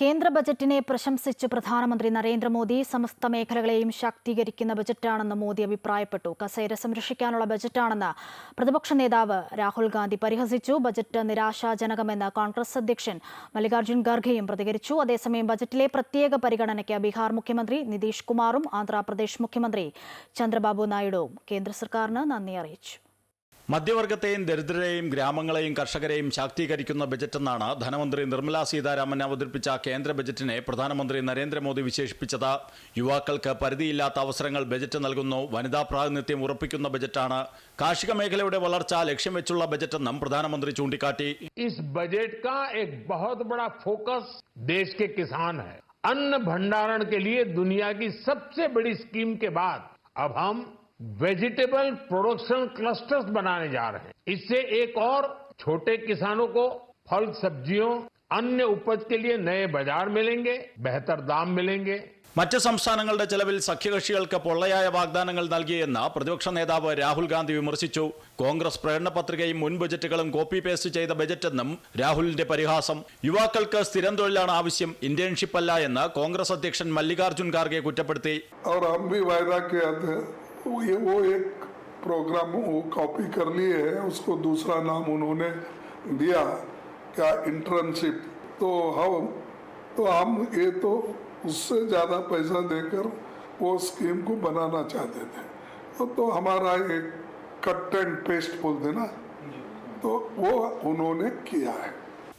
കേന്ദ്ര ബജറ്റിനെ പ്രശംസിച്ച് പ്രധാനമന്ത്രി നരേന്ദ്രമോദി സമസ്ത മേഖലകളെയും ശാക്തീകരിക്കുന്ന ബജറ്റാണെന്ന് മോദി അഭിപ്രായപ്പെട്ടു. കസേര സംരക്ഷിക്കാനുള്ള ബജറ്റാണെന്ന് പ്രതിപക്ഷ നേതാവ് രാഹുൽ ഗാന്ധി പരിഹസിച്ചു. ബജറ്റ് നിരാശാജനകമെന്ന് കോൺഗ്രസ് അധ്യക്ഷൻ മല്ലികാർജുൻ ഖർഗെയും പ്രതികരിച്ചു. അതേസമയം ബജറ്റിലെ പ്രത്യേക പരിഗണനയ്ക്ക് ബീഹാർ മുഖ്യമന്ത്രി നിതീഷ് കുമാറും ആന്ധ്രാപ്രദേശ് മുഖ്യമന്ത്രി ചന്ദ്രബാബു നായിഡുവും കേന്ദ്ര സർക്കാരിന് നന്ദി അറിയിച്ചു. മധ്യവർഗത്തെയും ദരിദ്രരെയും ഗ്രാമങ്ങളെയും കർഷകരെയും ശാക്തീകരിക്കുന്ന ബജറ്റെന്നാണ് ധനമന്ത്രി നിർമ്മലാ സീതാരാമൻ അവതരിപ്പിച്ച കേന്ദ്ര ബജറ്റിനെ പ്രധാനമന്ത്രി നരേന്ദ്രമോദി വിശേഷിപ്പിച്ചത് യുവാക്കൾക്ക് പരിധിയില്ലാത്ത അവസരങ്ങൾ ബജറ്റ് നൽകുന്നു വനിതാ പ്രാതിനിധ്യം ഉറപ്പിക്കുന്ന ബജറ്റാണ് കാർഷിക മേഖലയുടെ വളർച്ച ലക്ഷ്യം വെച്ചുള്ള ബജറ്റെന്നും പ്രധാനമന്ത്രി ചൂണ്ടിക്കാട്ടി इस बजट का एक बहुत बड़ा फोकस देश के किसान है अन्न भंडारण के लिए दुनिया की सबसे बड़ी स्कीम के बाद अब हम वेजिटेबल प्रोडक्शन क्लस्टर्स बनाने जा रहे हैं इससे एक और छोटे किसानों को फल सब्जियों अन्य उपज के लिए नए बाजार मिलेंगे बेहतर दाम मिलेंगे മറ്റ് സംസ്ഥാനങ്ങളുടെ ചെലവിൽ സഖ്യകക്ഷികൾക്ക് പൊള്ളയായ വാഗ്ദാനങ്ങൾ നൽകിയെന്ന് പ്രതിപക്ഷ നേതാവ് രാഹുൽ ഗാന്ധി വിമർശിച്ചു കോൺഗ്രസ് പ്രകടന പത്രികയും മുൻ ബജറ്റുകളും കോപ്പി പേസ്റ്റ് ചെയ്ത ബജറ്റെന്നും രാഹുലിന്റെ പരിഹാസം യുവാക്കൾക്ക് സ്ഥിരം തൊഴിലാണ് ആവശ്യം ഇന്റേൺഷിപ്പ് അല്ല എന്ന് കോൺഗ്രസ് അധ്യക്ഷൻ മല്ലികാർജ്ജുൻ ഖാർഗെ കുറ്റപ്പെടുത്തി वो ये वो एक प्रोग्राम वो कॉपी कर लिए है उसको दूसरा नाम उन्होंने दिया क्या इंटर्नशिप तो हम तो हम ये तो उससे ज़्यादा पैसा देकर वो स्कीम को बनाना चाहते थे। तो, तो हमारा एक कट एंड पेस्ट बोलते ना? तो वो उन्होंने किया है।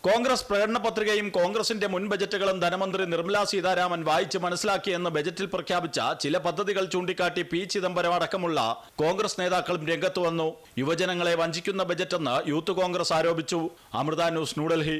കോൺഗ്രസ് പ്രകടന പത്രികയും കോൺഗ്രസിന്റെ മുൻ ബജറ്റുകളും ധനമന്ത്രി നിർമ്മലാ സീതാരാമൻ വായിച്ച് മനസ്സിലാക്കിയെന്ന് ബജറ്റിൽ പ്രഖ്യാപിച്ച ചില പദ്ധതികൾ ചൂണ്ടിക്കാട്ടി പി ചിദംബരം അടക്കമുള്ള കോൺഗ്രസ് നേതാക്കളും രംഗത്ത് വന്നു. യുവജനങ്ങളെ വഞ്ചിക്കുന്ന ബജറ്റെന്ന് യൂത്ത് കോൺഗ്രസ് ആരോപിച്ചു. അമൃത ന്യൂസ് ന്യൂഡൽഹി.